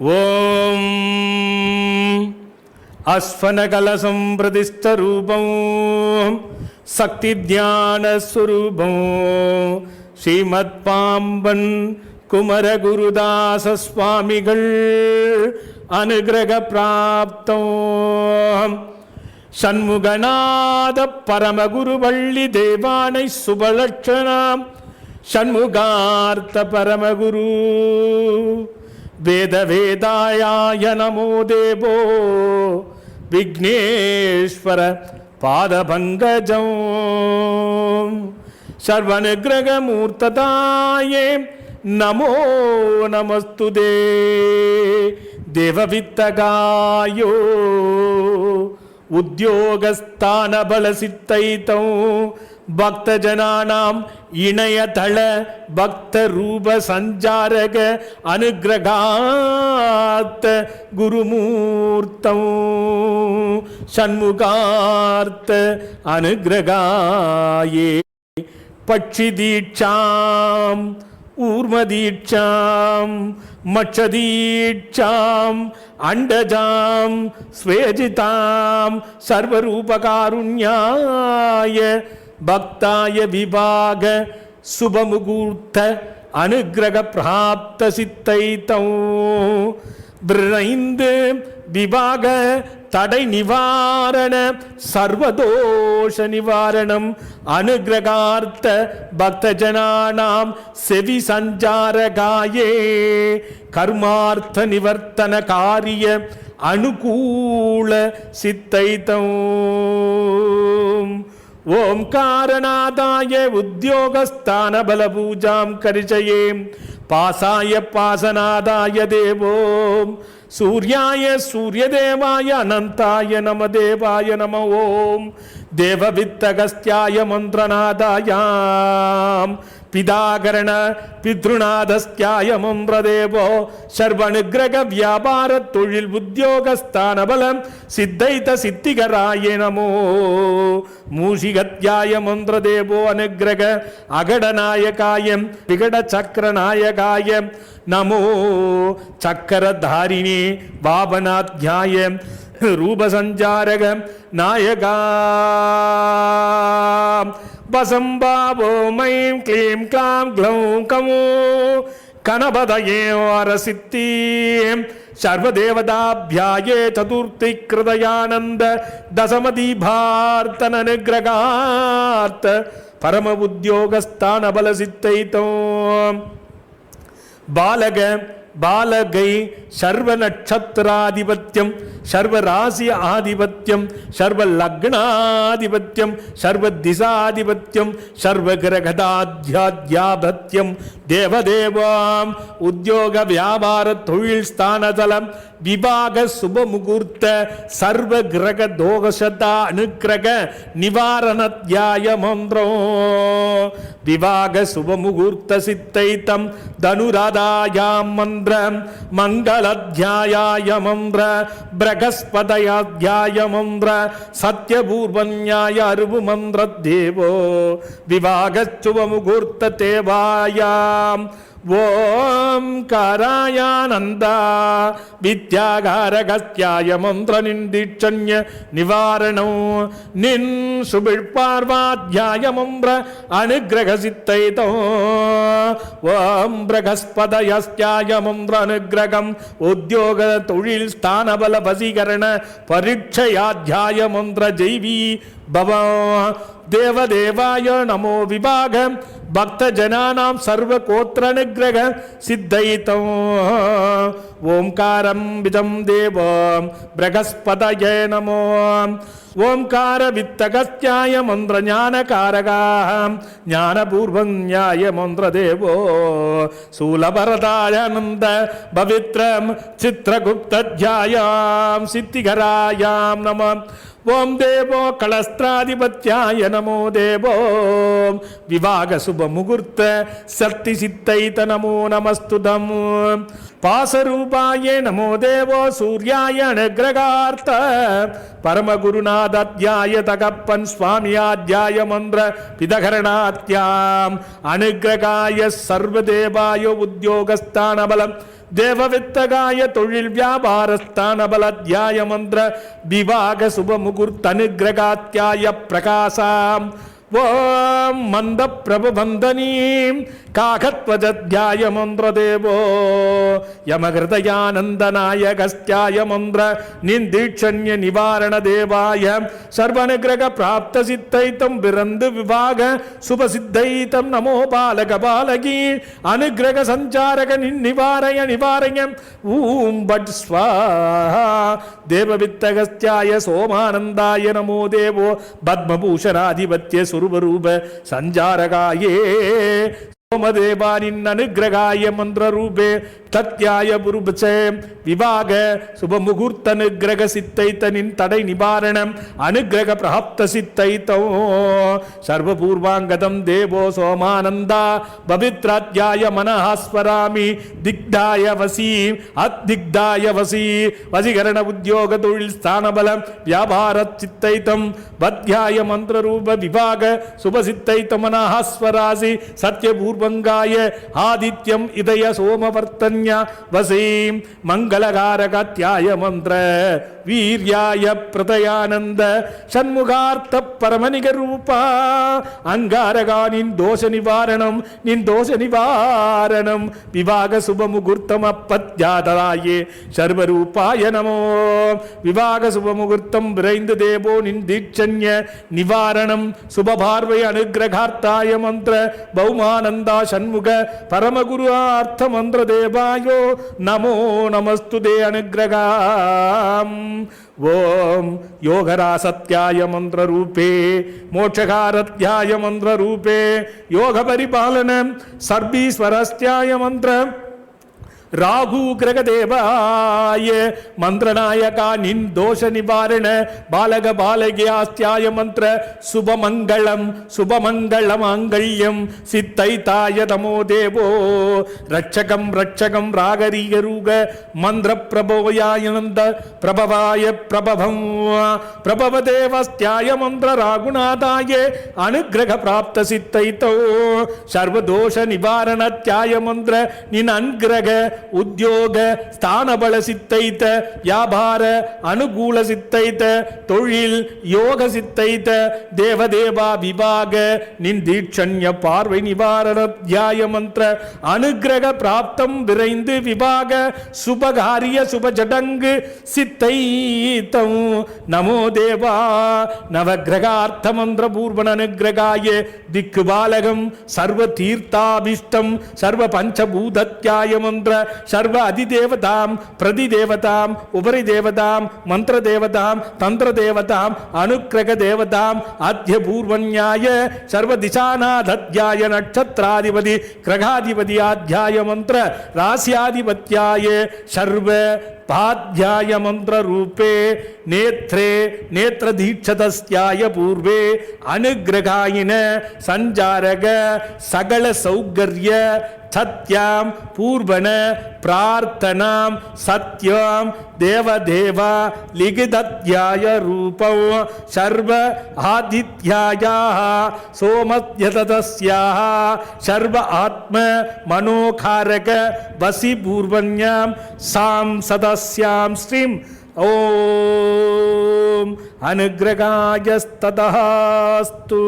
ॐ अस्फनकलसं प्रतिस्थरूपं शक्तिध्यानस्वरूपं श्रीमत्पाम्बन् குமரகுருதாசஸ்வாமிகள் அனுகிரக பிராப்தம் சண்முகநாத பரமகுருவள்ளி தேவானை சுபலட்சணாம். சண்முகார்த்த பரமகுரு. வேத வேதாயாய நமோ தேவோ விக்னேஸ்வர பாதபங்கஜம் சர்வனுகிரகமூர்த்ததாயே நமோ நமஸ்துதே தேவவித்தகாயோ உத்தியோகஸ்தானபலசித்தைத்தௌ பக்தஜனானாம் இணையதள பக்த ரூப சஞ்சாரக அனுகிரகாத்த குருமூர்த்தம் சண்முகார்த்த அனுகிரகாயே. பட்சி தீட்சாம் ஊர்மதீட்சாம் மட்சதீட்சாம் அண்டஜாம் ஸ்வேஜிதாம் சர்வரூபகாருண்யாய பக்தாய விபாக சுபமுகூர்த்த அனுகிரக பிராப்த சித்தைத்தம் விரைந்து விவாக தடை நிவாரண சர்வதோஷ நிவாரணம் அனுகிரகார்த்த பக்தஜனானாம் செவி சஞ்சாரகாயே. கர்மார்த்த நிவர்த்தன காரிய அனுகூல சித்தைத்தம். ஓம்காரநாதாய உத்தியோகஸ்தான பலபூஜாம் கரிச்சயே பாசாய பாசநாதாய தேவோம். சூர்யாய சூரிய தேவாய அனந்தாய நம தேவாய நம ஓம். தேவவித்தகஸ்தியாய மந்திரநாதாயாம். பிதாகரண பித்ருநாதஸ்தியாய மந்திரதேவோ. சர்வனுகிரக வியாபார தொழில் உத்தியோகஸ்தான பலம் சித்தைத சித்திகராய நமோ. மூஷிகத்யாய மந்திரதேவோ அனுகிரக அகடநாயகாயம் விகட சக்கரநாயகாய நமோ சக்கரதாரிணி பாபனாத்யாய ரூபசஞ்சாரக நாயகா வசம்பாவோ மைம் க்ளீம் க்ளாம் க்ளௌம் கமோ கணபதயே வரசித்தீம் சர்வதேவதாபியாயே சதுர்த்தி கிருதயானந்த தசமதீபார்த்தன நிகிரகார்த்த பரம உத்தியோகஸ்தான பலசித்தைத்தோம் பாலக பாலகை சர்வ நட்சத்திராதிபத்தியம் சர்வ ராசி ஆதிபத்தியம் சர்வ லக்னாதிபத்தியம் சர்வ திசாதிபத்தியம் சர்வ கிரகதாத்யாத்யாபத்தியம் தேவதேவாம் உத்தியோக வியாபார தொழில் ஸ்தானதலம் விவாக சுப முகூர்த்த சர்வ கிரக தோகசதா அனுக்கிரக நிவாரண தியாய மந்திரம் விவாக சுப முகூர்த்த சித்தை தம் தனுராதாயாம் மந்திர தியாய மந்திர பிரகஸ்பதயாத்யாய மந்திர சத்யபூர்வ நியாய அருவு மந்திர தேவோ. விவாக சுப முகூர்த்த தேவாயாம் ஓம் காராயானந்தா வித்யாகாரகஸ்தியாய மந்திர நிந்தீட்சண்ய நிவாரணம் நின் சுபிழ்பார்வாத்யாய மந்திர அனுகிரக சித்தைதோ ஓம் பிரகஸ்பதயஸ்தியாய மந்திர அனுகிரகம் உத்தியோக தொழில் ஸ்தானபல வசீகரண பரீட்சையாத்தியாய மந்திர ஜெய்வி பவ தேவதேவாய நமோ விபாக பக்த ஜனானாம் சர்வ கோத்திர நிகிரக சித்தைத்தம் ஓம்காரம் விதம் தேவோம் பிரகஸ்பதய நமோ ஓம்கார வித்தகஸ்தியாய மந்திர ஞான ஞானகாரகாம் ஞானபூர்வம் ஞாய மந்திர தேவோ சூலபரதாயானந்த பவித்ரம் சித்திரகுப்தத்யாயாம் சித்திகராயாம் நம ஓம் தேவோ கலஸ்திராதிபத்தியாய நமோ தேவோம் விவாக சுப முகூர்த்த சக்தி சித்தைத நமோ நமஸ்துதம். பாசரூபாய நமோ தேவோ சூர்யாய அனுகிரகார்த்த. பரமகுருநாதாத்யாய அத்தியாய தகப்பன் சுவாமியாத்தியாய மந்திர பிதகரணாத்யாம். அனுகிரகாய சர்வதேவாய உத்தியோகஸ்தானபலம். பலம் தேவவித்தகாய தொழில் வியாபாரஸ்தான பலத்யாய மந்திர விவாக சுப முகூர்த்த அனுகிரகாத்தியாய பிரகாசாம். ஓம் மந்த பிரபுபந்தனீம் காகத்வஜத்யாய மந்திர மந்திரதேவோ யமகிருதயானந்தநாயகஸ்தியாய மந்திர நிந்தீட்சண்ய நிவாரண தேவாய சர்வனுகிரக பிராப்த சித்தைத்தம் விரந்து விவாக சுபசித்தைத்தம் நமோ பாலக பாலகி அனுகிரக சஞ்சாரக நிவாரய நிவாரய ஊம் பட் ஸ்வாஹா தேவவித்தகஸ்தியாய சோமானந்தாய நமோ தேவோ பத்மபூஷணாதிபத்திய சு சஞ்சாரகாயே. சோமதேவானின் அனுகிரகாய மந்திரரூபே. தத்யாய புருபச்ச. விவாக சுப முகூர்த்த அனுகிரக சித்தைத்தனின் தடை நிவாரணம். அனுகிரக பிரஹப்த சித்தை தோ சர்வபூர்வாங்கதம் தேவோ சோமானந்தா. பவித்ராத்யாய மனஹாஸ்வராமி. திக்தாய வசி. அத்திக்தாய வசி. வசீகரண உத்தியோக தொழில் ஸ்தானபலம். வியாபார சித்தைத்தம் வத்யாய மந்திரரூப விவாக சுபசித்தைத்த மனஹாஸ்வராசி சத்யபூர்வங்காய ஆதித்யம் இதய சோமவர்த்தன். சோமவர்த்தன்ய வசீம் மங்களகாரகத்யாய மந்திர வீர்யாய பிரதயானந்த சண்முகார்த்த பரமனிக ரூபா அங்காரகா நின் தோஷ நிவாரணம் நின் தோஷ நிவாரணம். விவாக சுப முகூர்த்தம் அப்பத்யாதராயே. சர்வரூபாய நமோ. விவாக சுப முகூர்த்தம் விரைந்து தேவோ நின் தீட்சண்ய நிவாரணம். சுபபார்வை அனுகிரகார்த்தாய மந்திர பௌமானந்தா சண்முக பரமகுரு ஆர்த்த மந்திர தேவா. தேவாயோ நமோ நமஸ்து தே அனுகிரகாம் ஓம் யோகராசத்யாய மந்திரரூபே மோட்சகாரத்யாய மந்திரரூபே யோக பரிபாலன சர்வீஸ்வரஸ்யாய மந்திர ராகு கிரகதேவாய மந்திரநாயகா நின் தோஷ நிவாரண பாலக பாலகியாஸ்தியாய மந்திர சுபமங்களம் சுபமங்கள மாங்கல்யம் சித்தை தாய தமோ தேவோ ரட்சகம் ரட்சகம் ராகரீகரூக மந்திர பிரபோயானந்த பிரபவாய பிரபவம் பிரபவ தேவஸ்தியாய மந்திர ராகுநாதாய அனுகிரக பிராப்த சித்தைத்தோ சர்வதோஷ நிவாரணத்யாய மந்திர நின் அனுகிரக உத்தியோக ஸ்தானபல சித்தைத்த வியாபார அனுகூல சித்தைத்த தொழில் யோக சித்தைத்த தேவதேவா விவாக நிந்தீட்சண்ய பார்வை நிவாரண தியாய மந்திர அனுகிரக பிராப்தம் விரைந்து விவாக சுபகாரிய சுபஜடங்கு சித்தைத்தம். நமோ தேவா நவகிரகார்த்த மந்திர பூர்வன் அனுகிரகாய திக்கு சர்வ தீர்த்தாபிஷ்டம் சர்வ பஞ்சபூதத்யாய மந்திர சர்வ அதிதேவதாம் பிரதி தேவதாம் உபரி தேவதாம் மந்திர தேவதாம் தந்திர தேவதாம் அனுக்கிரக தேவதாம் ஆத்திய பூர்வநியாய சர்வ திசாநாதத்யாய நட்சத்திராதிபதி கிரகாதிபதி ஆத்தியாய மந்திர ராசியாதிபத்தியாய சர்வ பாத்தியாய மந்திர ரூபே நேத்ரே நேத்திர தீட்சதஸ்யாய பூர்வே அனுகிரகாயின சஞ்சாரக சகல சௌகரிய சத்யாம் பூர்வண பிரார்த்தனாம் சத்யாம் தேவதேவா லிகிதத்யாய ரூபம் சர்வ ஆதித்யாயாக சோமத்யதஸ்யாக சர்வ ஆத்ம மனோகாரக வசி பூர்வன்யாம் சாம் சதஸ்யாம் ஸ்ரீம் ஓம் அனுகிரகாயஸ்ததாஸ்து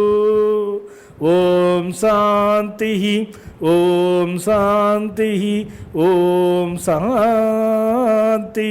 ஓம் சாந்தி ஓம் சாந்தி ஓம் சாந்தி